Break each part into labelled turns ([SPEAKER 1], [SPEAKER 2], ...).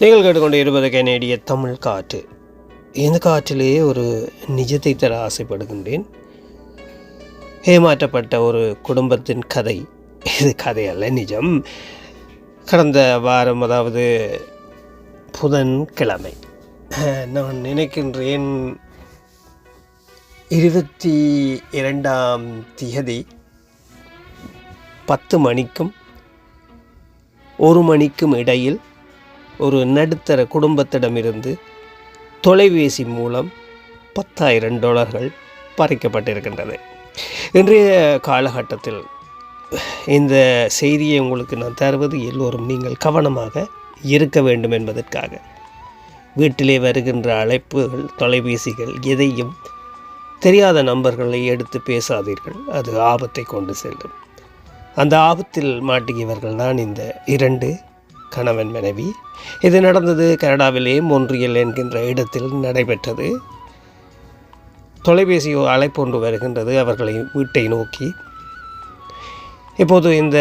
[SPEAKER 1] நீங்கள் கேட்டுக்கொண்டு இருப்பது கனேடிய தமிழ் காற்று. இந்த காற்றிலேயே ஒரு நிஜத்தை தர ஆசைப்படுகின்றேன். ஏமாற்றப்பட்ட ஒரு குடும்பத்தின் கதை. இது கதை அல்ல நிஜம். கடந்த வாரம் அதாவது புதன்கிழமை கிழமை நான் நினைக்கின்றேன் இருபத்தி இரண்டாம் திகதி பத்து மணிக்கும் ஒரு மணிக்கும் இடையில் ஒரு நடுத்தர குடும்பத்திடமிருந்து தொலைபேசி மூலம் பத்தாயிரம் டாலர்கள் பறிக்கப்பட்டிருக்கின்றது. இன்றைய காலகட்டத்தில் இந்த செய்தியை உங்களுக்கு நான் தருவது எல்லோரும் நீங்கள் கவனமாக இருக்க வேண்டும் என்பதற்காக. வீட்டிலே வருகின்ற அழைப்புகள் தொலைபேசிகள் எதையும் தெரியாத நம்பர்களை எடுத்து பேசாதீர்கள். அது ஆபத்தை கொண்டு செல்லும். அந்த ஆபத்தில் மாட்டியவர்கள் தான் இந்த இரண்டு கணவன் மனைவி இது நடந்தது கனடாவிலே மொன்றியல் என்கின்ற இடத்தில் நடைபெற்றது. தொலைபேசி அழைப்பொன்று வருகின்றது அவர்களை வீட்டை நோக்கி. இப்போது இந்த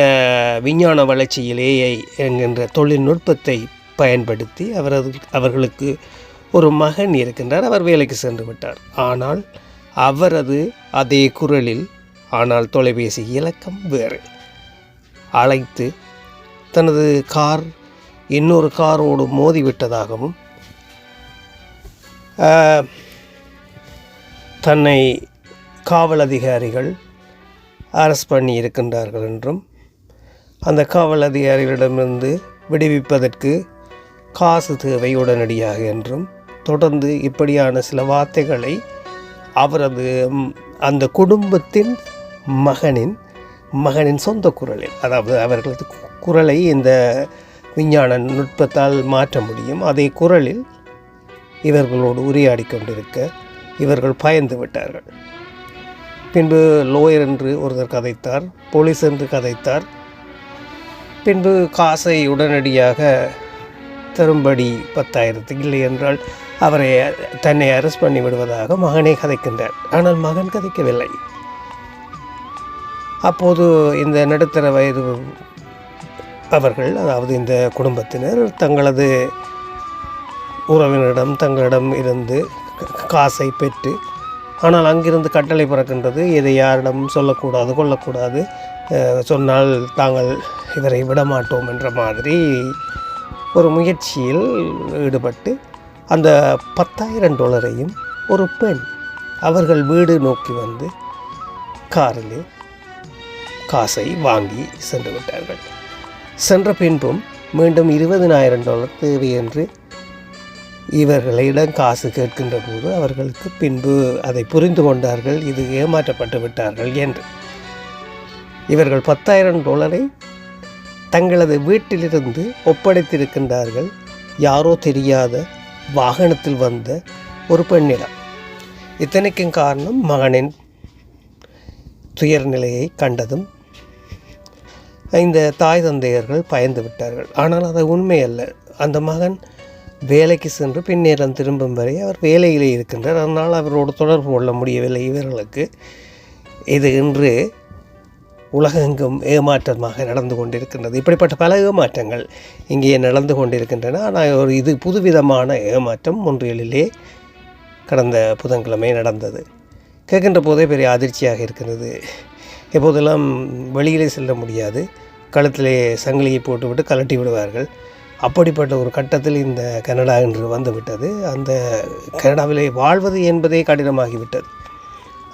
[SPEAKER 1] விஞ்ஞான வளர்ச்சியில் ஏஐ என்கின்ற தொழில்நுட்பத்தை பயன்படுத்தி அவரது அவர்களுக்கு ஒரு மகன் இருக்கின்றார் அவர் வேலைக்கு சென்று விட்டார். ஆனால் அவரது அதே குரலில் ஆனால் தொலைபேசி இலக்கம் வேறு. அழைத்து தனது கார் இன்னொரு காரோடு மோதிவிட்டதாகவும் தன்னை காவல் அதிகாரிகள் அரெஸ்ட் பண்ணி இருக்கின்றார்கள் என்றும் அந்த காவல் அதிகாரிகளிடமிருந்து விடுவிப்பதற்கு காசு தேவை உடனடியாக என்றும் தொடர்ந்து இப்படியான சில வார்த்தைகளை அவரது அந்த குடும்பத்தின் மகனின் மகனின் சொந்த குரலில் அதாவது அவர்களது குரலை இந்த விஞ்ஞான நுட்பத்தால் மாற்ற முடியும். அதே குரலில் இவர்களோடு உரையாடி கொண்டிருக்க இவர்கள் பயந்து விட்டார்கள். பின்பு லோயர் என்று ஒருவர் கதைத்தார் போலீஸ் என்று கதைத்தார். பின்பு காசை உடனடியாக தரும்படி பத்தாயிரத்துக்கு இல்லை என்றால் அவரை தன்னை அரெஸ்ட் பண்ணி விடுவதாக மகனே கதைக்கின்றார். ஆனால் மகன் கதைக்கவில்லை. அப்போது இந்த நடுத்தர வயது அவர்கள் அதாவது இந்த குடும்பத்தினர் தங்களது உறவினரிடம் தங்களிடம் இருந்து காசை பெற்று ஆனால் அங்கிருந்து கட்டளை பிறக்கின்றது. இதை யாரிடம் சொல்லக்கூடாது கொள்ளக்கூடாது. சொன்னால் தாங்கள் இவரை விடமாட்டோம் என்ற மாதிரி ஒரு முயற்சியில் ஈடுபட்டு அந்த பத்தாயிரம் டாலரையும் ஒரு பெண் அவர்கள் வீடு நோக்கி வந்து காரில் காசை வாங்கி சென்று விட்டார்கள். சென்ற பின்பும் மீண்டும் இருபதினாயிரம் டாலர் தேவை என்று இவர்களிடம் காசு கேட்கின்ற போது அவர்களுக்கு பின்பு அதை புரிந்து கொண்டார்கள் இது ஏமாற்றப்பட்டு விட்டார்கள் என்று. இவர்கள் பத்தாயிரம் டாலரை தங்களது வீட்டிலிருந்து ஒப்படைத்திருக்கின்றார்கள். யாரோ தெரியாத வாகனத்தில் வந்த ஒரு பெண்ணிடம். இத்தனைக்கும் காரணம் மகனின் துயர் நிலையை கண்டதும் இந்த தாய் தந்தையர்கள் பயந்து விட்டார்கள். ஆனால் அது உண்மை அல்ல அந்த மகன் வேலைக்கு சென்று பின்னேறம் திரும்பும் வரை அவர் வேலையிலே இருக்கின்றார். அதனால் அவரோடு தொடர்பு கொள்ள முடியவில்லை இவர்களுக்கு. இது இன்று உலகெங்கும் ஏமாற்றமாக நடந்து கொண்டிருக்கின்றது. இப்படிப்பட்ட பல ஏமாற்றங்கள் இங்கே நடந்து கொண்டிருக்கின்றன. ஆனால் ஒரு இது புதுவிதமான ஏமாற்றம் ஒன்றியலிலே கடந்த புதன்கிழமை நடந்தது. கேட்கின்ற போதே பெரிய அதிர்ச்சியாக இருக்கிறது எப்போதெல்லாம் வெளியிலே செல்ல முடியாது கழுத்திலே சங்கிலியை போட்டுவிட்டு கலட்டி விடுவார்கள். அப்படிப்பட்ட ஒரு கட்டத்தில் இந்த கனடா என்று வந்துவிட்டது. அந்த கனடாவிலே வாழ்வது என்பதே கடினமாகிவிட்டது.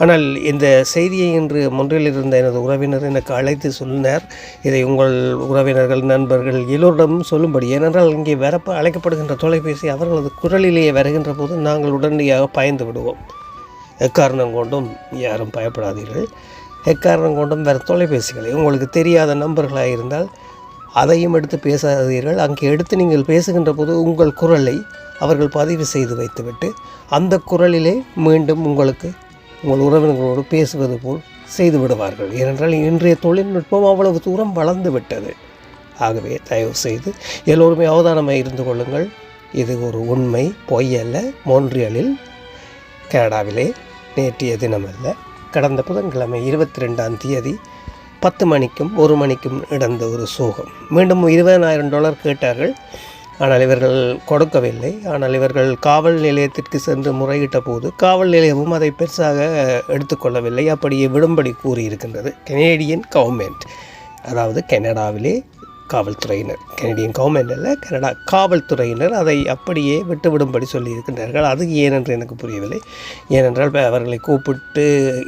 [SPEAKER 1] ஆனால் இந்த செய்தியை இன்று மொன்றில் இருந்த எனது உறவினர் எனக்கு அழைத்து சொன்னார். இதை உங்கள் உறவினர்கள் நண்பர்கள் எல்லோரிடமும் சொல்லும்படி. ஏனென்றால் இங்கே வரப்ப அழைக்கப்படுகின்ற தொலைபேசி அவர்களது குரலிலேயே வருகின்ற போது நாங்கள் உடனடியாக பயந்து விடுவோம். எக்காரணம் கொண்டும் யாரும் பயப்படாதீர்கள். எக்காரணம் கொண்டும் வேறு தொலைபேசிகளை உங்களுக்கு தெரியாத நம்பர்களாக இருந்தால் அதையும் எடுத்து பேசாதீர்கள். அங்கே எடுத்து நீங்கள் பேசுகின்ற போது உங்கள் குரலை அவர்கள் பதிவு செய்து வைத்துவிட்டு அந்த குரலிலே மீண்டும் உங்களுக்கு உங்கள் உறவினர்களோடு பேசுவது போல் செய்து விடுவார்கள். ஏனென்றால் இன்றைய தொழில்நுட்பம் அவ்வளவு தூரம் வளர்ந்து விட்டது. ஆகவே தயவு செய்து எல்லோருமே அவதானமாக இருந்து கொள்ளுங்கள். இது ஒரு உண்மை பொய் அல்ல மோன்றியலில் கனடாவிலே நேற்றைய தினமல்ல. கடந்த புதன்கிழமை இருபத்தி ரெண்டாம் தேதி பத்து மணிக்கும் ஒரு மணிக்கும் நடந்த ஒரு சோகம். மீண்டும் இருபதனாயிரம் டாலர் கேட்டார்கள். ஆனால் இவர்கள் கொடுக்கவில்லை. ஆனால் இவர்கள் காவல் நிலையத்திற்கு சென்று முறையிட்ட போது காவல் நிலையமும் அதை பெருசாக எடுத்துக்கொள்ளவில்லை. அப்படியே விடும்படி கூறியிருக்கின்றது. கெனேடியன் கவர்மெண்ட் அதாவது கனடாவிலே காவல்துறையினர். கனடியன் கவர்மெண்ட் இல்லை கனடா காவல்துறையினர் அதை அப்படியே விட்டுவிடும்படி சொல்லியிருக்கின்றார்கள். அது ஏனென்று எனக்கு புரியவில்லை. ஏனென்றால் அவர்களை கூப்பிட்டு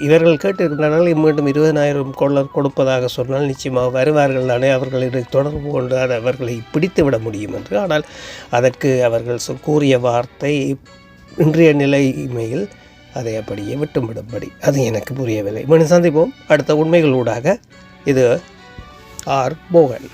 [SPEAKER 1] இவர்கள் கேட்டிருக்கிறார்கள் மீண்டும் இருபதனாயிரம் கொள்ளர் கொடுப்பதாக சொன்னால் நிச்சயமாக வருவார்கள் தானே அவர்களை தொடர்பு கொண்டு அதை அவர்களை பிடித்து விட முடியும் என்று. ஆனால் அதற்கு அவர்கள் கூறிய வார்த்தை இன்றைய நிலைமையில் அதை அப்படியே விட்டுவிடும்படி. அது எனக்கு புரியவில்லை. மீண்டும் சந்திப்போம். அடுத்த உண்மைகளூடாக இது ஆர் மோகன்.